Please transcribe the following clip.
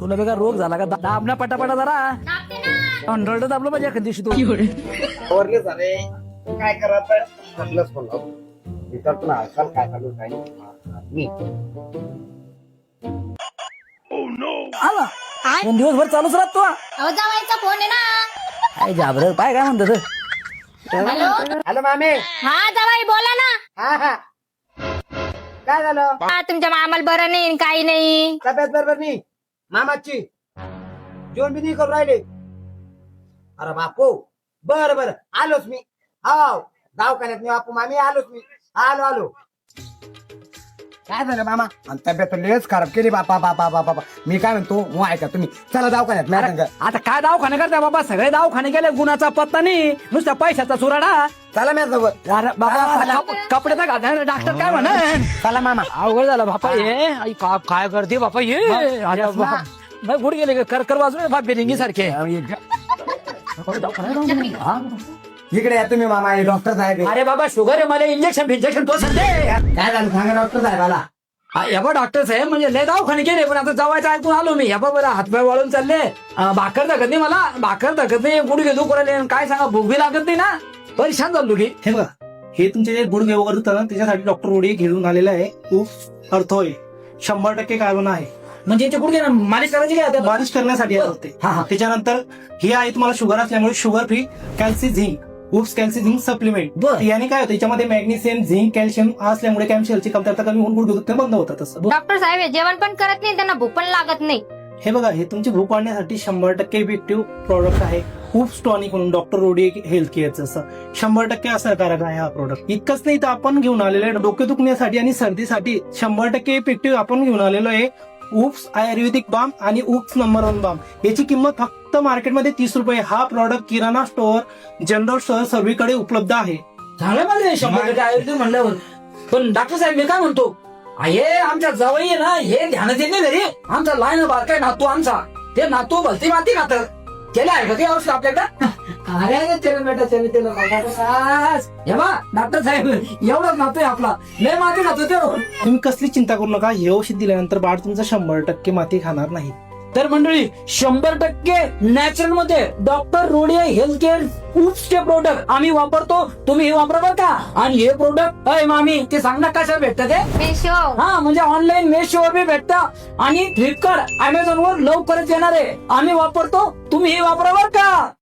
तुला बेकार रोग झाला का? दा- दाब ना पटापटा जरा हंड्रेड दाबलं पाहिजे एखाद दिवशी तू. आवरले झाले. काय करायचं म्हणलं विचारतो ना आजकाल काय चालू काय नाही. मी. आला. दोन दिवसभर चालूच राहत तू अहो जावायचा फोन आहे ना. काय जाबर पाय काय म्हणतो ते? हॅलो? हॅलो मामे. हा जावाई बोला ना. हा हा. काय झालं? हा तुमच्या मामाला बरं नाही काही नाही. तब्येत बरोबर नाही? मामाची. जेवण बी नाही करून राहिले. अरे बापू बर बर. आलोच मी. हाव दवाखान्यात मी बापू मामी. आलोच मी. आलो आलो. काय झालं मामा? आणि तब्येत लेच खराब केली बापा बापा बापा बापा मी काय म्हणतो? मग ऐका तुम्ही. चला दवाखान्यात मॅडम आता काय दवाखाने करता बाबा? सगळे दवाखाने गेले गुणाचा पत्ता नाही. नुसत्या पैशाचा चुराडा चला सोबत अरे बाबा कप- कपडे तर घालता डॉक्टर काय म्हणा? चला मामा. अवघड झालं बापा ये. आई, का- काय करते बापा ये. अरे बापा. नाही गुड गेले कर कर बाजूने बाप बिरिंगी सारखे. हा? इकडे या तुम्ही मामा. हे डॉक्टर साहेब आहे. अरे बाबा शुगर आहे मला इंजेक्शन फिंजेक्शन तो सध्या काय झालं? सांगा डॉक्टर साहेबाला. या बा डॉक्टर साहेब म्हणजे लय दवाखाने गेले पण आता जवळचं ऐकून आलो मी. या बा बरं हातपाय वाळून चालले. अं, भाकर धकत नाही मला. भाकर धकत नाही. गुडघे दुखू राहिले. काय सांगा भूक बी लागत नाही ना. परेशान झालो की हे बघा हे तुमचे जे गुडघे वगैरे होतं ना त्याच्यासाठी डॉक्टर रोडी घेऊन आलेला आहे. खूप अर्थ होय शंभर टक्के कार्बन आहे. म्हणजे याचे गुडघे ना मालिश करायची काय आता? मालिश करण्यासाठी आहे ते हा, हा. त्याच्यानंतर हे आहे तुम्हाला शुगर असल्यामुळे sugar free calci zinc oops calci zinc supplement बर. याने काय होतं याच्यामध्ये मॅग्नेशियम झिंक कॅल्शियम असल्यामुळे कॅल्शियमची कमतरता कमी होऊन गुडघे दुखणे बंद होतात तसं डॉक्टर साहेब हे जेवण पण करत नाही त्यांना भूक पण लागत नाही. हे बघा हे तुमची भूक वाढण्यासाठी शंभर टक्के इफेक्टिव्ह प्रॉडक्ट आहे. खूप स्टॉनिक म्हणून डॉक्टर रोडी हेल्थ केअरचं असं. शंभर टक्के असरकारक आहे हा प्रोडक्ट इतकंच नाही तर आपण घेऊन आलेलो आहे. डोके दुखण्यासाठी आणि सर्दीसाठी शंभर टक्के इफेक्टिव्ह आपण घेऊन आलेलो आहे. उप्स आयुर्वेदिक बाम आणि उप्स नंबर वन बाम याची किंमत फक्त मार्केटमध्ये तीस रुपये. हा प्रॉडक्ट किराणा स्टोअर जनरल स्टोअर सर्वीकडे उपलब्ध आहे. झालं माझे शंभर टक्के आयुर्वेद म्हणल्यावर. पण डॉक्टर साहेब मी काय म्हणतो? हे आमच्या जवळ ना. हे येत नाही घरी आमचा लहान बारकाय नातू आमचा. ते नातू भलती माती खात केलं आहे का? ते औषध आपल्याकडे? अरे चल बेटा चल चल डॉक्टर साहेब एवढाच नातोय आपला. लय माती खातो तो. तुम्ही कसली चिंता करू नका हे औषध दिल्यानंतर बाळ तुमचं शंभर टक्के माती खाणार नाही. तर मंडळी शंभर टक्के नॅचरलमध्ये डॉक्टर रोडिया हेल्थ केअर चे प्रोडक्ट आम्ही वापरतो. तुम्ही हे वापरा बरं का? आणि हे प्रोडक्ट अय मामी ते सांग ना कशा भेटतं ते मेशो हा म्हणजे ऑनलाईन मेशोवर बी भेटतं. आणि फ्लिपकार्ट अमेझॉन वर लवकरच येणार आहे. आम्ही वापरतो. तुम्ही हे वापरा बरं का?